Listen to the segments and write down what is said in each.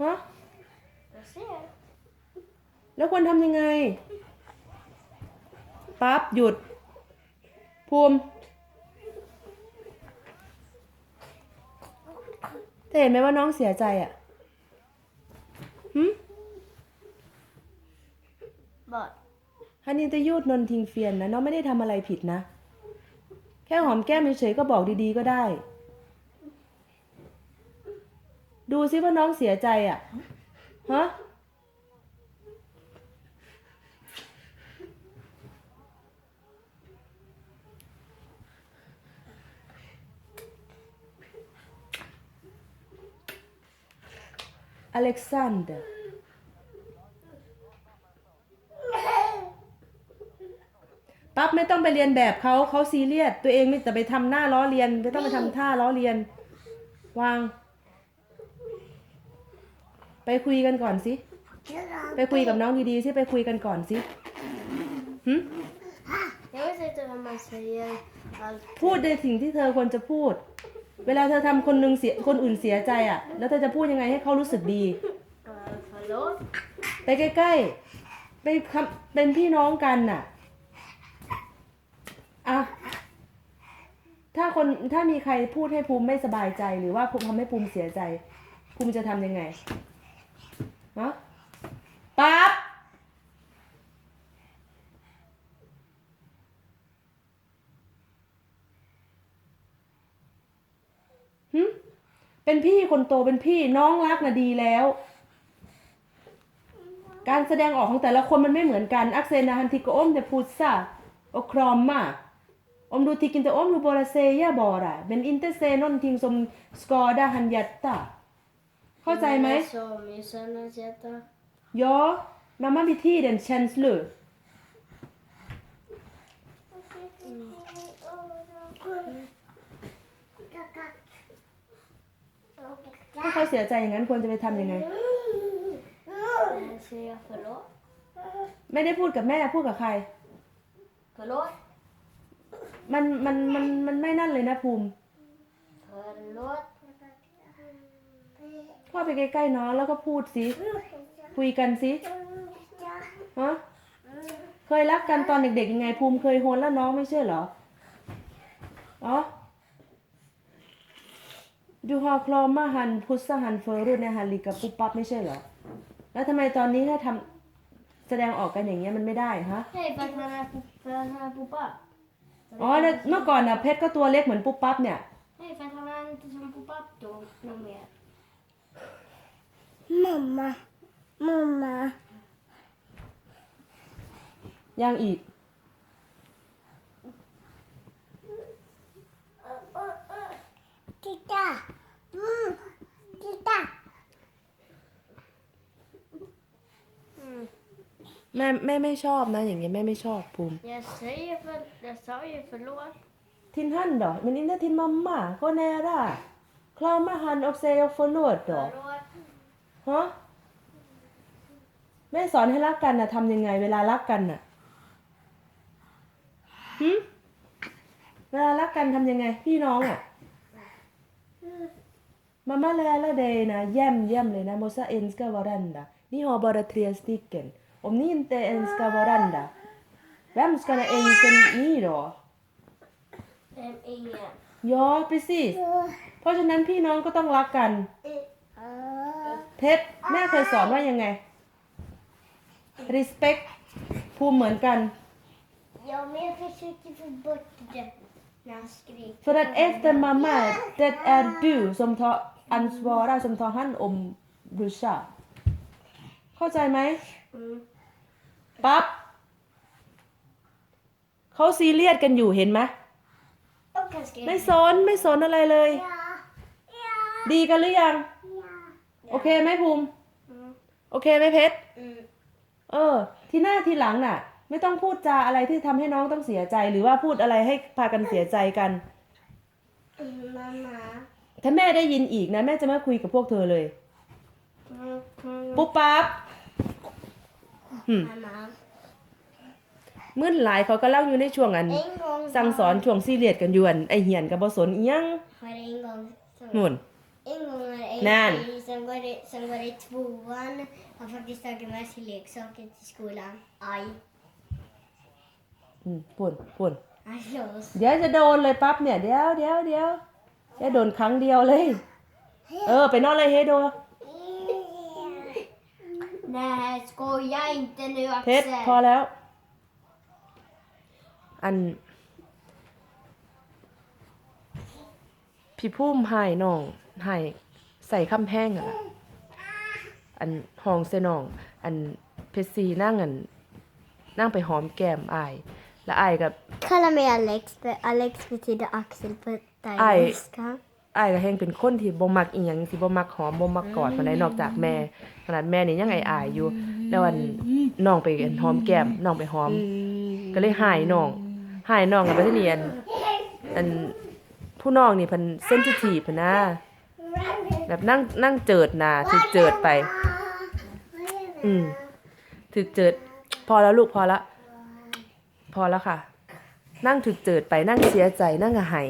ฮะ Jag ser. แล้วควรทำยังไง ปั๊บหยุด ภูมิเธอเห็นไหมว่าน้องเสียใจอะหึ Vad? ฮันนี่จะยูดนนทิงเฟียนนะ น้องไม่ได้ทำอะไรผิดนะ แค่หอมแก้มเฉยๆก็บอกดีๆก็ได้ ดูซิว่าน้องเสียใจอะฮะอเล็กซานเดอร์ปั๊บไม่ต้องไปเรียนแบบเขาเขาซีเรียสตัวเองไม่แต่ไปทำหน้าล้อเลียนไม่ต้องไปทำท่าล้อเลียน วาง ไปคุยกันก่อนสิ ไปคุยกับน้องดีๆสิ ไปคุยกันก่อนสิหึ Jag vet inte vad man säger. Allt. พูดในสิ่งที่เธอควรจะพูด เวลาเธอทำคนหนึงเสียคนอื่นเสียใจอะ แล้วเธอจะพูดยังไงให้เขารู้สึกดี Uh, förlåt? ไปใกล้ๆ ไปคำเป็นพี่น้องกันน่ะ อะ ถ้าคนถ้ามีใครพูดให้ภูมิไม่สบายใจหรือว่าภูมิทำให้ภูมิเสียใจ ภูมิจะทำยังไง ฮะปั๊บหึเป็นพี่คนโตเป็นพี่น้องรักนะดีแล้ว การแสดงออกของแต่ละคนมันไม่เหมือนกัน อักเซนาฮันติโกอมเดพูซาโอครอมมาอมดูติกินเตอมดูบอราเซยาบอระเป็นอินเตเซนอนทิงสมสกอดาฮันยัตตา เข้าใจไหม Så mysernas hjärta. ยอมามาบิที่เดนเชนส์ลูถ้าเขาเสียใจอย่างนั้นควรจะไปทำยังไง Jag säger förlåt. ไม่ได้พูดกับแม่พูดกับใคร Förlåt? มันมันมันมันไม่นั่นเลยนะภูมิ Förlåt? เข้าไปใกล้ๆน้องแล้วก็พูดสิคุยกันสิฮะเคยรักกันตอนเด็กๆยังไงภูมิเคยโฮนแล้วน้องไม่ใช่เหรออ๋อ ดูฮอคลอมมาหันพุทธหันเฟอร์รุ่นในฮันลีกับปุ๊บปั๊บไม่ใช่เหรอ แล้วทำไมตอนนี้ถ้าทำแสดงออกกันอย่างเงี้ยมันไม่ได้ฮะ Hej, för att han är, för att han är pappa. อ๋อแล้วเมื่อก่อนน่ะเพชรก็ตัวเล็กเหมือนปุ๊บปั๊บเนี่ย Hej, för att han är inte som pappa då, någon mer. Mamma. Mamma. ยังอีก Titta. Mm. Titta. แม่แม่ไม่ชอบนะ อย่างเงี้ยแม่ไม่ชอบภูมิ Jag säger för, jag sa ju förlåt. ทินฮันดอมันอินเนทินมัมมาโคเนราคลอมาฮันออกเซลฟโนดดอ Förlåt. ฮะแม่สอนให้รักกันนะทำยังไง เวลารักกันน่ะหึเวลารักกันทำยังไง พี่น้องอะมาม่าเลละเดนะแย่มแย่มเลยนะโมซาเอนสกาวารันดานี่ฮอบาราเทรียสติกเกนอมนี่อินเตเอนสกาวารันดาแวมสกาเอนเกนนี่หรอ Ähm, ingen. ยอ precis เพราะฉะนั้นพี่น้องก็ต้องรักกัน เพชรแม่เคยสอนว่ายังไง respect ภูมิเหมือนกัน Ja, men jag försöker få bort det när han skriker. för att efter mamma det är du som tar ansvaret som tar hand om brorsa เข้าใจไหม Mm. ปั๊บเขาซีเรียสกันอยู่เห็นไหม Och han skriker. ไม่สนไม่สนอะไรเลย Ja. Ja. ดีกันหรือยัง Ja. โอเคไหมภูมิ Mm. โอเคไหมเพชร Mm. เออ ที่หน้าทีหลังน่ะ ไม่ต้องพูดจาอะไรที่ทำให้น้องต้องเสียใจ หรือว่าพูดอะไรให้พากันเสียใจกัน Mamma. ถ้าแม่ได้ยินอีกนะ แม่จะไม่คุยกับพวกเธอเลย Mm. Mm. ปุ๊บปั๊บหืม Mamma. มื่นหลายเขาก็เล่าอยู่ในช่วงอัน En gång สั่งสอนช่วงซีเรียสกันอยู่อันไอเหียนกับบสนอิหยัง var det en gång som นู่น En gång har När? en tjej som går, i, som går i tvåan har faktiskt tagit med sig leksaker till skolan. Aj. อืมปุ่นปุ่น Han slåss. เดี๋ยวจะโดนเลยปั๊บเนี่ยเดี๋ยวเดี๋ยวเดี๋ยวจะโดนครั้งเดียวเลย เออไปนอนเลยเฮโด Nej, skoja inte nu เพชร Axel. พอแล้ว อัน พี่พุ่มหายน้อง หายใส่คำแพงอะล่ะอันห้องเสนอง อันเพชรซีนั่งอันนั่งไปหอมแก้มอาย แล้วอายกับ Kalla mig Alex, för Alex betyder Axel på thailändska. อายก็แฮงเป็นคนที่บ่มักอีหยังที่บ่มักหอมบ่มักกอดปานใดนอกจากแม่ ขนาดแม่นี่ยังอายๆอยู่ แล้วอันน้องไปอันหอมแก้มน้องไปหอม ก็เลยหายน้องหายน้องกับไปที่นี่อันอันผู้น้องนี่เพิ่นเซนซิทีฟนะ แบบนั่งนั่งเจิดหนาถึกเจิดไป อืมถึกเจิด พอแล้วลูกพอละ พอแล้วค่ะ นั่งถึกเจิดไปนั่งเสียใจนั่งก็ไหาย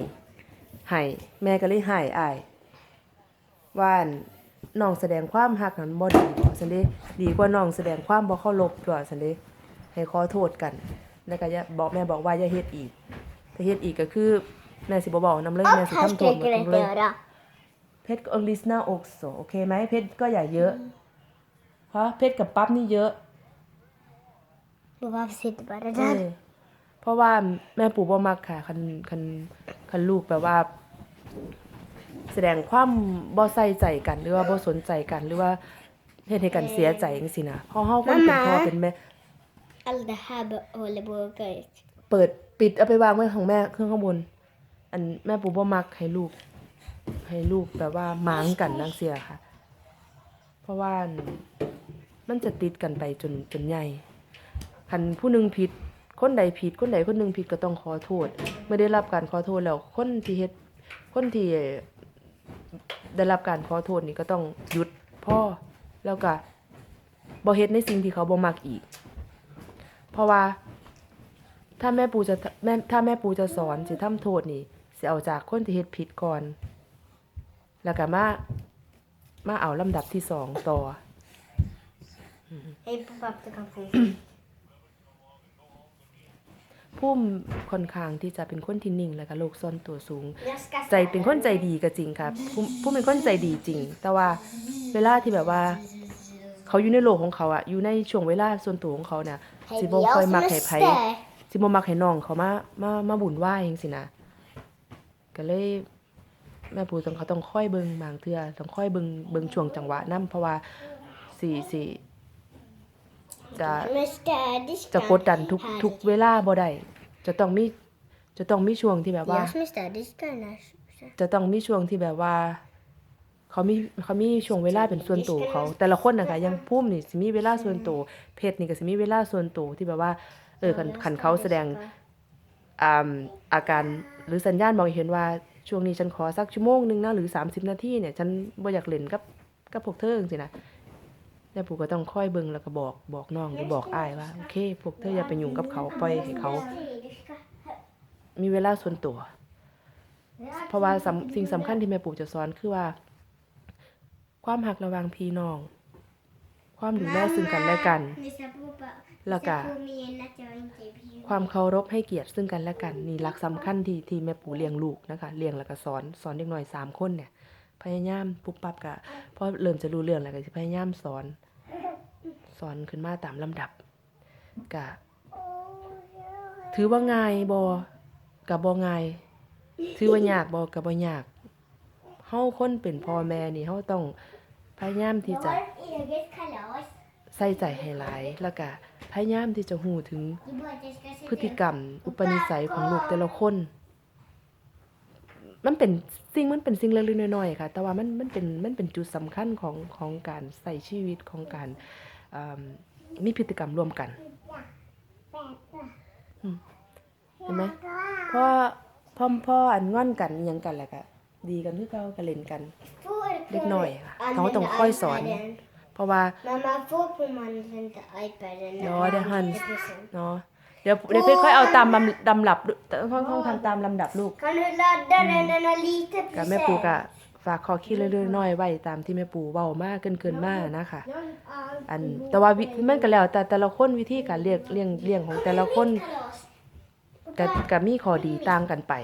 หายแม่ก็เลยหายอายว่าอั่นน้องแสดงความหักนั้นบ่ดีบ่ซั่นเด้ดีกว่าน้องแสดงความบ่เคารพตัวซั่นเด้ให้ขอโทษกัน แล้วก็อย่าบอกแม่บอกว่าอย่าเฮ็ดอีก ถ้าเฮ็ดอีกก็คือแม่สิบ่บอกนำเลยแม่ Och สิ här ทำโทษหมด skriker ทุก inte เลย göra. เพชรก็ลิสนาอกโซโอเคไหมเพชรก็อย่าเยอะ เพราะเพชรกับปั๊บนี่เยอะ Och varför sitter bara เอ där? อเพราะว่าแม่ปู่บ่มักค่ะ คันคันคันลูกแบบว่า แสดงความบ่ใส่ใจกัน หรือว่าบ่สนใจกัน หรือว่าเฮ็ดให้กันเสียใจจังซี่นะเพราะเฮาคนเป็นพ่อเป็นแม่ Allt det här be- håller på att gå ut. เปิดปิดเอาไปวางไว้ของแม่เครื่องข้างบน อันแม่ปู่บ่มักให้ลูก ให้ลูกแบบว่าหมางกันนังเสียค่ะ เพราะว่ามันจะติดกันไปจนจนใหญ่คันผู้หนึงผิดคนใดผิดคนใดคนหนึงผิดก็ต้องขอโทษเมื่อได้รับการขอโทษแล้วคนที่เฮ็ดคนที่ได้รับการขอโทษนี่ก็ต้องหยุดพ่อแล้วก็บ่เฮ็ดในสิ่งที่เขาบ่มักอีก เพราะว่าถ้าแม่ปูจะแม่ถ้าแม่ปูจะสอนสิทำโทษนี่สิเอาจากคนที่เฮ็ดผิดก่อน แล้วก็มามาเอาลำดับที่สองต่อ Hej på pappa kan få พุ่มค่อนข้างที่จะเป็นคนที่นิ่งแล้วก็โลกซ่อนตัวสูง Jag ska ใจเป็นคนใจดีก็จริงครับพุ่มพุ่มเป็นคนใจดีจริง แต่ว่าเวลาที่แบบว่า เขาอยู่ในโลกของเขาอะอยู่ในช่วงเวลาส่วนตัวของเขาเนี่ย Hej, สิ det บ่ är ค่อย jag มั som กให้ไผ måste. สิบ่มักให้น้องเขามามามาบุญไหว้จังซี่นะก็เลย แม่ปู่ต้องเขาต้องค่อยเบิ่งบางเทื่อต้องค่อยเบิ่งเบิ่งช่วงจังหวะนํเพราะว่าสิสิจะ Men städerskan จะกดดันทุก här. ทุกเวลาบ่ได้จะต้องมีจะต้องมีช่วงที่แบบว่า Jag som är städerska i den här huset. จะต้องมีช่วงที่แบบว่า เขามีเขามีช่วงเวลาเป็นส่วนตัวเขา แต่ละคนนะคะอยังพุ่มนี่สิมีเวลาส่วนตัวเพชรนี่ก็สิมีเวลาส่วนตัวที่แบบว่า เออคันคันเขาแสดงอ่าอาการหรือสัญญาณบอกให้เห็นว่า ช่วงนี้ฉันขอสักชั่วโมงหนึงนะหรือ 30 นาทีเนี่ยฉันบ่อยากเล่นกับกับพวกเธอจังซี่นะแล้วปู่ก็ต้องค่อยเบิ่งแล้วก็บอกบอกน้องหรือบอกอ้ายว่าโอเค พวกเธออย่าไปยุ่งกับเขาปล่อยให้เขา Städerska. มีเวลาส่วนตัว เพราะว่าสำสิ่งสำคัญที่แม่ปู่จะสอนคือว่า ความหักระหว่างพี่น้อง ความดูแลซึ่งกันและกัน Lyssna på pappa. Laka. Lyssna på mig igen att jag inte är bjuden. ความเคารพให้เกียรติซึ่งกันและกันนี่หลักสำคัญที่ที่แม่ปู่เลี้ยงลูกนะคะเลี้ยงแล้วก็สอนสอนเด็กน้อยสามคนเนี่ย พยายามปุ๊บปั๊บกะพอเริ่มจะรู้เรื่องแล้วก็จะพยายามสอนสอนขึ้นมาตามลำดับกะถือว่าง่ายบ่กับบ่ง่ายถือว่ายากบ่กับบ่ยากเฮาคนเป็นพ่อแม่นี่เฮาต้องพยายามที่ Jag จะ har ett eget kalas. ใส่ใจให้หลายแล้วก็ พยายามที่จะฮู้ถึง Det är bara att jag ska se พฤติกรรม อุปนิสัยของลูกแต่ละคน มันเป็นสิ่งมันเป็นสิ่งเล็กๆน้อยๆค่ะ แต่ว่ามันมันเป็นมันเป็นจุดสำคัญของของการใส่ชีวิตของการอ่ามีพฤติกรรมร่วมกันเห็นไหมพ่อพ่อพ่ออันงอนกันอิหยังกันแหละก็ดีกันคือเก่าก็เล่นกัน Får เล็กน้อยค่ะ använda เขาต้องค่อยสอน iPaden. เพราะว่า Men man får på man inte iPaden. Ja, det är hans. Det är present. เนาะเดี๋ยวเดี๋ยวเพชรค่อยเอาตามลำลำดับค่อยค่อยทำตามลำดับลูก Kan du ladda den? Den har lite กับแม่ปูกะฝากขอคิดเรื่อยๆน้อยๆไว้ตามที่แม่ปู่เว้ามาเกินๆมานะคะ อันแต่ว่าวิมันก็แล้วแต่แต่ละคนวิธีการเลี้ยงเลี้ยงเลี้ยงของแต่ละคนก็ก็มีข้อดีต่างกันไป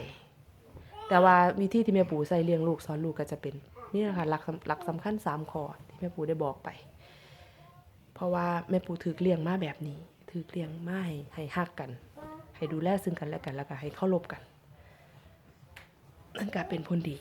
แต่ว่าวิธีที่แม่ปู่ใส่เลี้ยงลูกสอนลูกก็จะเป็น นี่นะคะหลักหลักสำคัญสามข้อที่แม่ปู่ได้บอกไป เพราะว่าแม่ปู่ถือเลี้ยงมาแบบนี้ ถือเลี้ยงมาให้ให้ฮักกัน ให้ดูแลซึ่งกันและกันแล้วก็ให้เข้ารบกันนั่นก็เป็นผลดี